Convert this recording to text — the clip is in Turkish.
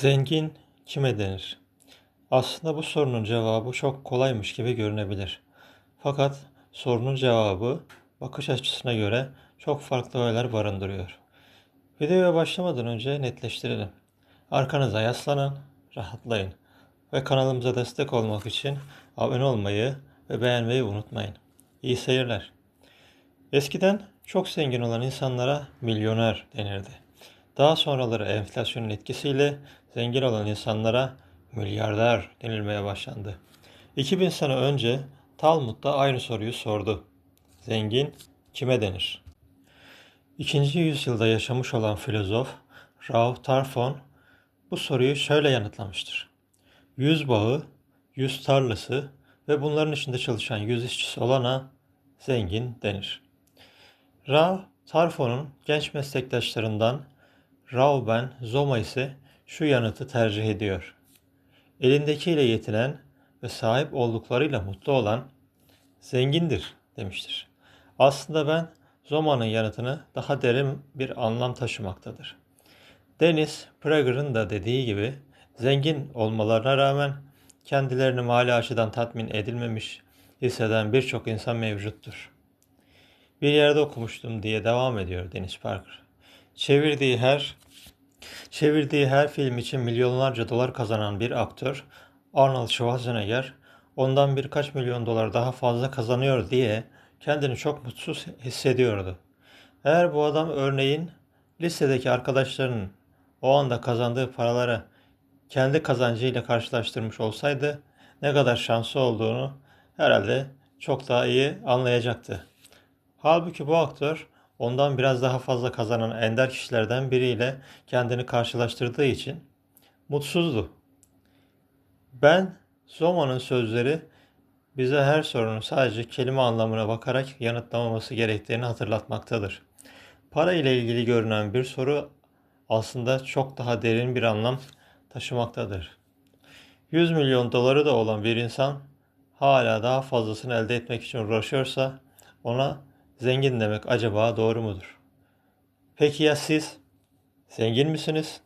Zengin kime denir? Aslında bu sorunun cevabı çok kolaymış gibi görünebilir. Fakat sorunun cevabı bakış açısına göre çok farklı öğeler barındırıyor. Videoya başlamadan önce netleştirelim. Arkanıza yaslanın, rahatlayın ve kanalımıza destek olmak için abone olmayı ve beğenmeyi unutmayın. İyi seyirler. Eskiden çok zengin olan insanlara milyoner denirdi. Daha sonraları enflasyonun etkisiyle zengin olan insanlara milyarder denilmeye başlandı. 2000 sene önce Talmud da aynı soruyu sordu. Zengin kime denir? İkinci yüzyılda yaşamış olan filozof Rauf Tarfon bu soruyu şöyle yanıtlamıştır. Yüz bağı, yüz tarlası ve bunların içinde çalışan yüz işçisi olana zengin denir. Ra Tarfon'un genç meslektaşlarından Rauben Zoma ise şu yanıtı tercih ediyor. Elindekiyle yetinen ve sahip olduklarıyla mutlu olan zengindir demiştir. Aslında ben Zoma'nın yanıtını daha derin bir anlam taşımaktadır. Dennis Prager'ın da dediği gibi zengin olmalarına rağmen kendilerini mali açıdan tatmin edilmemiş hisseden birçok insan mevcuttur. Bir yerde okumuştum diye devam ediyor Dennis Parker. Çevirdiği her çevirdiği her film için milyonlarca dolar kazanan bir aktör Arnold Schwarzenegger ondan birkaç milyon dolar daha fazla kazanıyor diye kendini çok mutsuz hissediyordu. Eğer bu adam örneğin lisedeki arkadaşlarının o anda kazandığı paraları kendi kazancıyla karşılaştırmış olsaydı ne kadar şanslı olduğunu herhalde çok daha iyi anlayacaktı. Halbuki bu aktör ondan biraz daha fazla kazanan ender kişilerden biriyle kendini karşılaştırdığı için mutsuzdu. Ben Zoma'nın sözleri bize her sorunun sadece kelime anlamına bakarak yanıtlamaması gerektiğini hatırlatmaktadır. Para ile ilgili görünen bir soru aslında çok daha derin bir anlam taşımaktadır. 100 milyon doları da olan bir insan hala daha fazlasını elde etmek için uğraşıyorsa ona zengin demek acaba doğru mudur? Peki ya siz? Zengin misiniz?